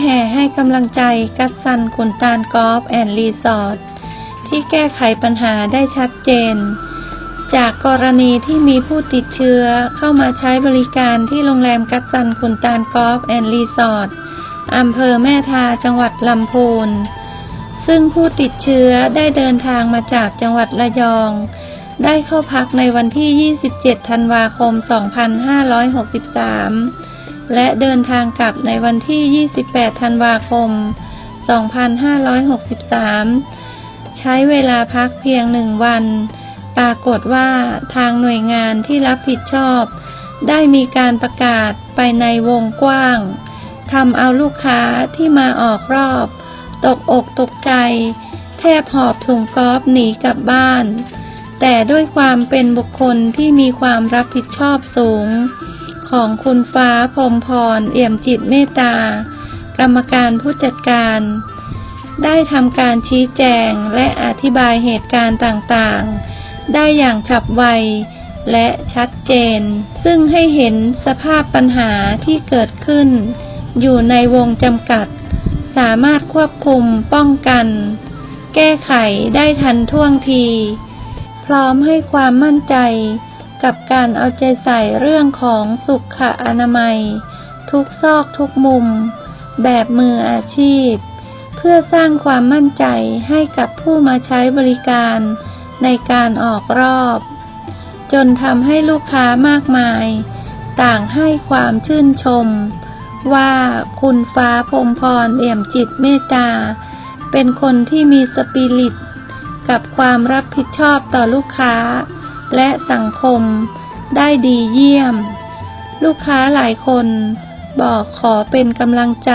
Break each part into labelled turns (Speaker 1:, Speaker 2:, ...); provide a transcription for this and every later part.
Speaker 1: แห่ให้กำลังใจกัสซันขุนตาลกอล์ฟแอนด์รีสอร์ทที่แก้ไขปัญหาได้ชัดเจน จากกรณีที่มีผู้ติดเชื้อเข้ามาใช้บริการที่โรงแรมกัสซันขุนตาลกอล์ฟแอนด์รีสอร์ทอำเภอแม่ทาจังหวัดลำพูนซึ่งผู้ติดเชื้อได้เดินทางมาจากจังหวัดระยอง ได้เข้าพักในวันที่ 27 ธันวาคม 2563 และเดินทางกลับในวันที่ 28 ธันวาคม 2563 ใช้เวลาพักเพียงหนึ่งวัน ปรากฏว่าทางหน่วยงานที่รับผิดชอบ ได้มีการประกาศไปในวงกว้างทำเอาลูกค้าที่มาออกรอบ ตกอกตกใจ แทบหอบถุงกอล์ฟหนีกลับบ้าน แต่ด้วยความเป็นบุคคลที่มีความรับผิดชอบสูง ของคุณฟ้าพรมพร เอี่ยมจิตเมตตา กรรมการผู้จัดการ ได้ทำการชี้แจงและอธิบายเหตุการณ์ต่างๆ ได้อย่างฉับไวและชัดเจน ซึ่งให้เห็นสภาพปัญหาที่เกิดขึ้น อยู่ในวงจำกัด สามารถควบคุมป้องกัน แก้ไขได้ทันท่วงที พร้อมให้ความมั่นใจ กับการเอาใจใส่เรื่องของสุขอนามัย ทุกซอกทุกมุม แบบมืออาชีพ เพื่อสร้างความมั่นใจให้กับผู้มาใช้บริการในการออกรอบ จนทำให้ลูกค้ามากมาย ต่างให้ความชื่นชม ว่าคุณฟ้าพรมพรเอี่ยมจิตเมตตา เป็นคนที่มีสปิริต กับความรับผิดชอบต่อลูกค้า และสังคมได้ดีเยี่ยม ลูกค้าหลายคนบอกขอเป็นกำลังใจ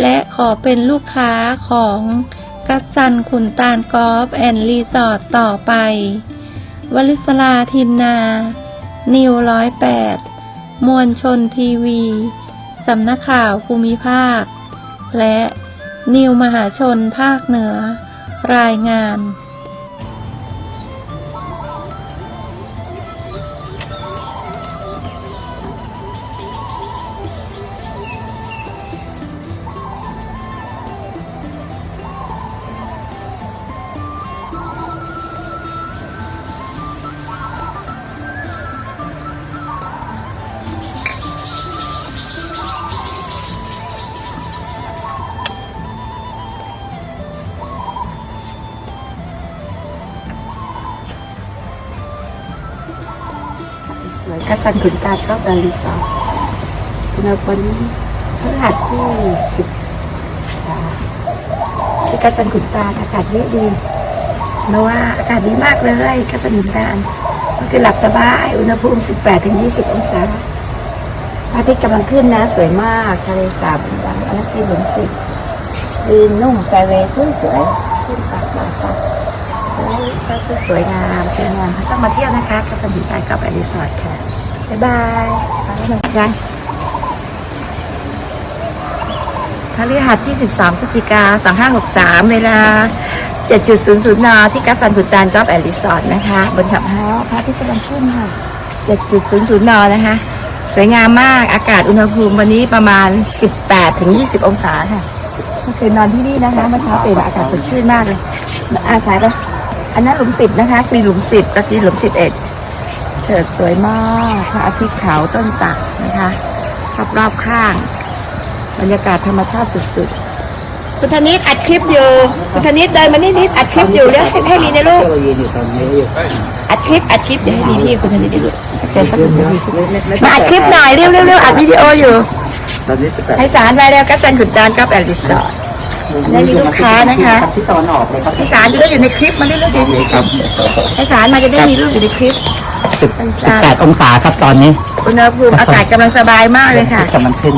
Speaker 1: และขอเป็นลูกค้าของกัสซันขุนตาลกอล์ฟแอนด์รีสอร์ทต่อไป วลิศลาทินนา นิวร้อยแปดมวลชนทีวี สำนักข่าวภูมิภาค และนิวมหาชนภาคเหนือ รายงาน
Speaker 2: วยกัสซันขุนตาลก็เป็นรีสอร์ทในวันนี้พฤหัสที่สิบที่กัสซันขุนตาอากาศดีดีเพราะว่าอากาศดีมากเลยกัสซันขุนตาลก็คือหลับสบาย อุณหภูมิ 18ถึง20 องศาพระอาทิตย์กำลังขึ้นนะ สวยมากทะเลสาบดังอันนั้นที่หลุมสิบดีนนุ่มแฟร์เวย์สวยสวยๆขึ้นสักหลายสัก สวยก็คือสวยงามสวยงามต้องมาเที่ยวนะคะกาสมินไตกับแอลิสอร์ทค่ะ บ๊ายบายมาแล้วนะพฤหัสที่13พฤศจิกา2563 เวลา 7.00 น ที่กัสซันบุตานกอล์ฟแอนดีสอร์ทนะคะ บนขับเฮาพระที่กำลังขึ้นค่ะ 7.00 น นะคะ สวยงามมาก อากาศอุณหภูมิวันนี้ประมาณ 18-20 องศาค่ะเมื่อคืนนอนที่นี่นะคะเมื่อเช้าตื่นอากาศสดชื่นมากเลยอาสายปะ อันนั้นหลุมสิบนะคะกรีนหลุมสิบตะกี้หลุมสิบเอ็ดเฉิดสวยมากพระอาทิตย์ขาวต้นสักนะคะรอบรอบๆข้าง บรรยากาศธรรมชาติสุดๆ คุณธนิตอัดคลิปอยู่คุณธนิตเดินมานี่นิดอัดคลิปอยู่เรียกให้ให้มีในลูก
Speaker 3: ก็ยืนอยู่ตรงนี้อยู่
Speaker 2: อัดคลิปอัดคลิปเดี๋ยวให้มีพี่คุณธนิตได้ลูกเต็มสักหนึ่งนาทีมาอัดคลิปหน่อยเร็วเร็วเร็วอัดวิดีโออยู่
Speaker 3: ตอนนี้จะแบบ
Speaker 2: ให้สารไปแล้วก็เซ็นขุนตาลกับแอลลิสอร์ทอัน นี้มีลูกค้านะคะ
Speaker 3: ที่ตอนออกเลยครับ
Speaker 2: ให้สารจะได้อยู่ในคลิปมาเรื่อย
Speaker 3: นี่ครับ
Speaker 2: ๆให้สารมาจะได้มีรูปอยู่ในคลิป
Speaker 3: สิบแปดองศาครับตอนนี้
Speaker 2: อุณหภูมิอากาศกำลังสบายมากเลยค่ะ
Speaker 3: กำลังขึ้น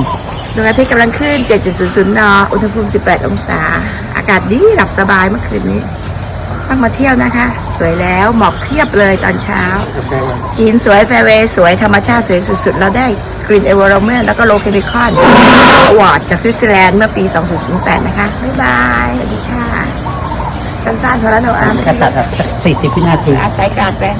Speaker 2: ดวงอาทิตย์กำลังขึ้น 7.00 น อุณหภูมิ 18 องศา อากาศดีหลับสบายเมื่อคืนนี้ ต้องมาเที่ยวนะคะ สวยแล้วหมอกเพียบเลยตอนเช้า กินสวยแฟร์เวย์สวยธรรมชาติสวยสุดๆ เราได้ กรีนเอเวอร์เมนแล้วก็โลเคมิคอนอวอร์ดจากสวิตเซอร์แลนด์เมื่อปี 2008 นะคะ บ๊ายบาย สวัสดีค่ะ สั้นๆพอแล้วหนูอ่าน
Speaker 3: กระตัดสี่สิบวินาที
Speaker 2: อาใช้การแปล